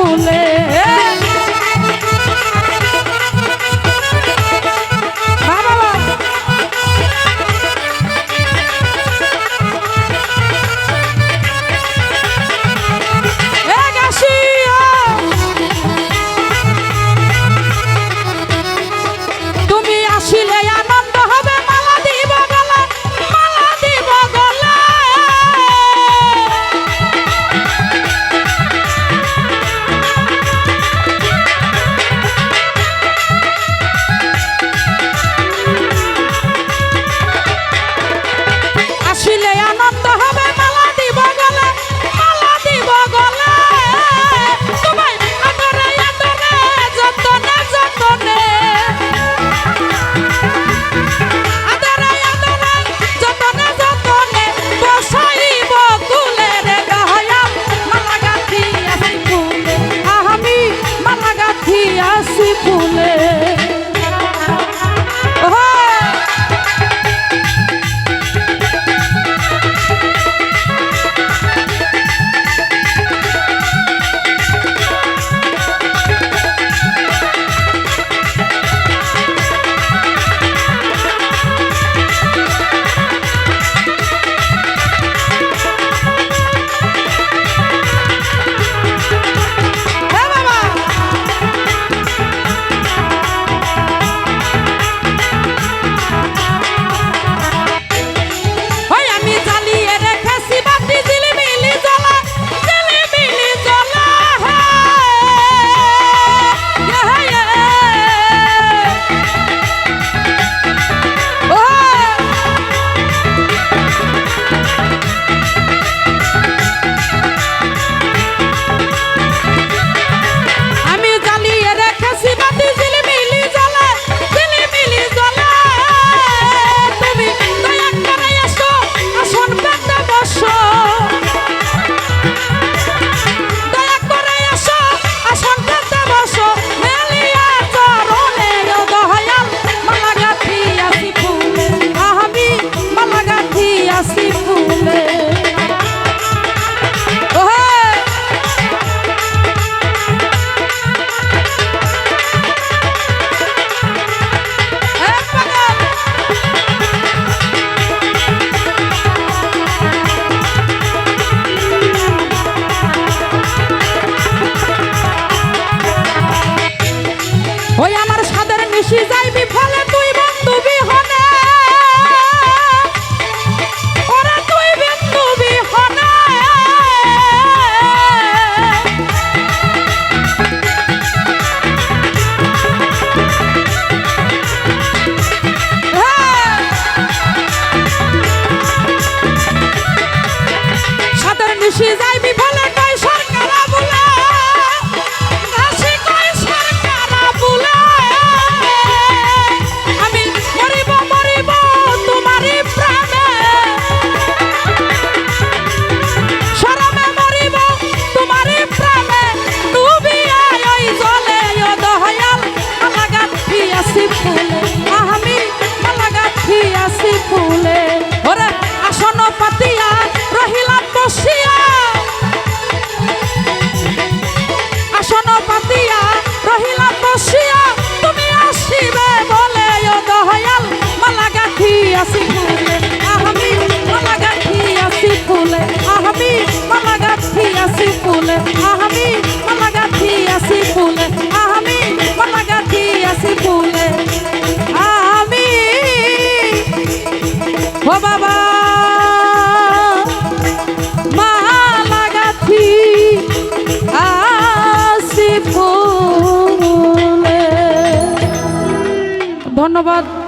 ভুলে যায় বিপদ আছি ফুলে আমি মালা গাঁথি আছি ফুলে আমি মালা গাঁথি আছি ফুলে আমি মালা গাঁথি আছি আমি মালা গাঁথি আছি ফুলে। ধন্যবাদ।